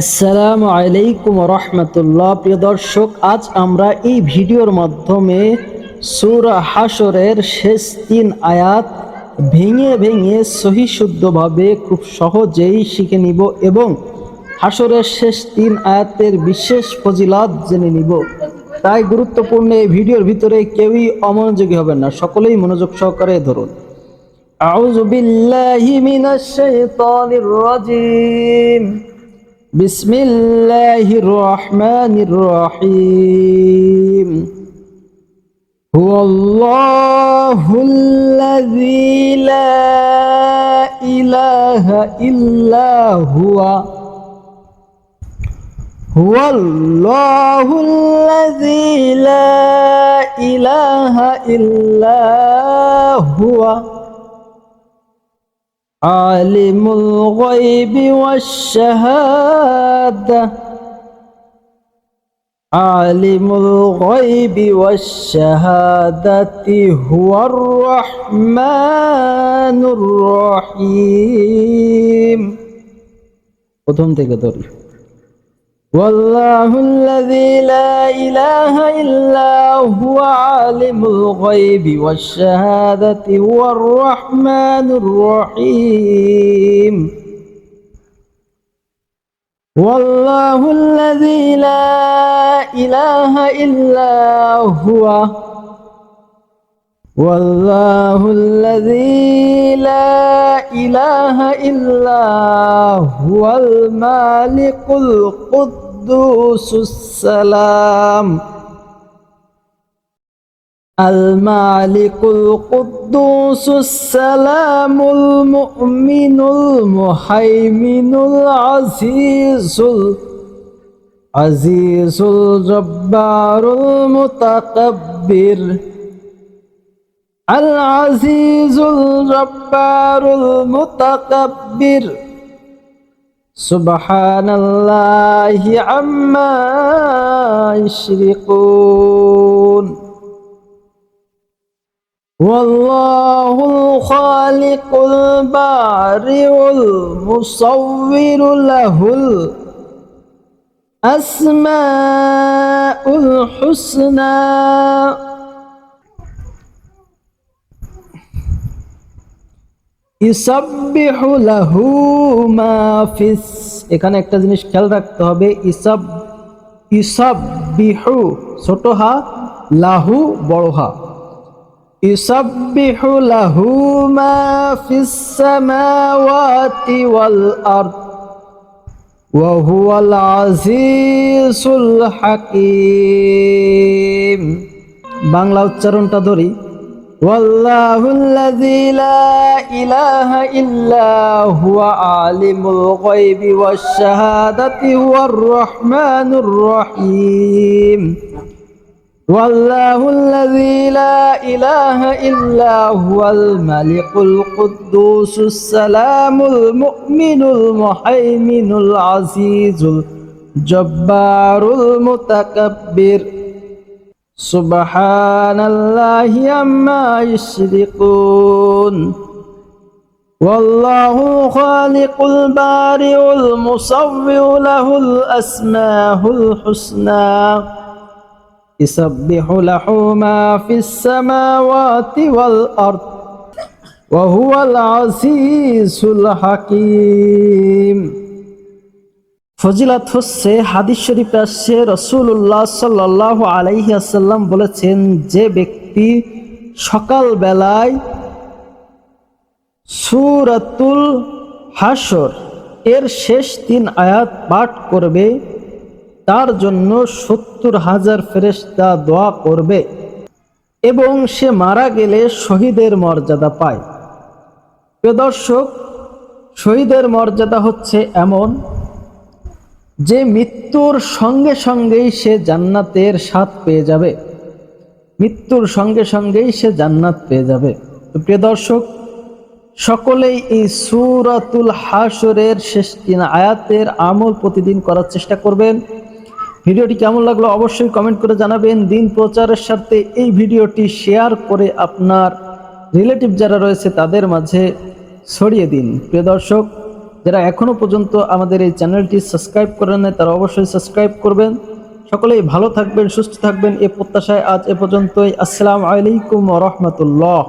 আসসালামু আলাইকুম রহমতুল্লাহ। প্রিয় দর্শক, আজ আমরা এই ভিডিওর মাধ্যমে সুরা হাসরের শেষ তিন আয়াত ভেঙে ভেঙে সহি শুদ্ধভাবে খুব সহজেই শিখে নিব এবং হাসরের শেষ তিন আয়াতের বিশেষ ফজিলাত জেনে নিব। তাই গুরুত্বপূর্ণ এই ভিডিওর ভিতরে কেউই অমনোযোগী হবেন না, সকলেই মনোযোগ সহকারে ধরুন। আউযু বিল্লাহি মিনাশ শাইতানির রাজিম। بسم الله الرحمن الرحيم. هو الله الذي لا إله إلا هو. هو الله الذي لا إله إلا هو. عالم الغيب والشهادة عالم الغيب والشهادة هو الرحمن الرحيم প্রথম থেকে ধরি والله الذي لا إله إلا هو عالم الغيب والشهادة هو الرحمن الرحيم. والله الذي لا إله إلا هو. والله الذي لا إله إلا هو المالك القدوس. السلام المالك القدوس السلام المؤمن المهيمن العزيز العزيز الجبار المتكبر العزيز الجبار المتكبر سبحان الله عما يشركون. والله الخالق البارئ المصور له الأسماء الحسنى. ইসাব্বিহু লাহু মা ফিস, এখানে একটা জিনিস খেয়াল রাখতে হবে, ইসাব ইসাব্বিহু ছোট হা, লাহু বড় হা। ইসাব্বিহু লাহু মা ফিস, সামাওয়াতি ওয়াল আরদ, ওয়া হুয়াল আজিজুল হাকীম। বাংলা উচ্চারণটা ধরি। والله الذي لا إله إلا هو عالم الغيب والشهادة هو الرحمن الرحيم والله الذي لا إله إلا هو الملك القدوس السلام المؤمن المهيمن العزيز الجبار المتكبر سبحان الله عما يشركون. والله خالق البارئ المصور له الأسماء الحسنى. يسبح له ما في السماوات والأرض وهو العزيز الحكيم. ফজিলাত হচ্ছে হাদিস শরীফে আসছে রসুল্লাহ সাল্লাহ আলাইহি আসাল্লাম বলেছেন, যে ব্যক্তি সকাল বেলায় সুরাতুল হাসর এর শেষ তিন আয়াত পাঠ করবে, তার জন্য সত্তর হাজার ফেরেশতা দোয়া করবে এবং সে মারা গেলে শহীদের মর্যাদা পায়। প্রিয় দর্শক, শহীদের মর্যাদা হচ্ছে এমন যে মৃত্যুর সঙ্গে সঙ্গেই সে জান্নাতের স্বাদ পেয়ে যাবে। মৃত্যুর সঙ্গে সঙ্গেই সে জান্নাত পেয়ে যাবে। প্রিয় দর্শক, সকলেই এই সুরাতুল হাসরের শেষ আয়াতের আমল প্রতিদিন করার চেষ্টা করবেন। ভিডিওটি কেমন লাগল অবশ্যই কমেন্ট করে জানাবেন। দিন প্রচারের সাথে এই ভিডিওটি শেয়ার করে আপনার রিলেটিভ যারা রয়েছে তাদের মাঝে ছড়িয়ে দিন। প্রিয় দর্শক যারা এখনও পর্যন্ত আমাদের এই চ্যানেলটি সাবস্ক্রাইব করেন নাই, তারা অবশ্যই সাবস্ক্রাইব করবেন। সকলেই ভালো থাকবেন, সুস্থ থাকবেন। এ প্রত্যাশায় আজ এ পর্যন্তই। আসসালামু আলাইকুম রহমতুল্লাহ।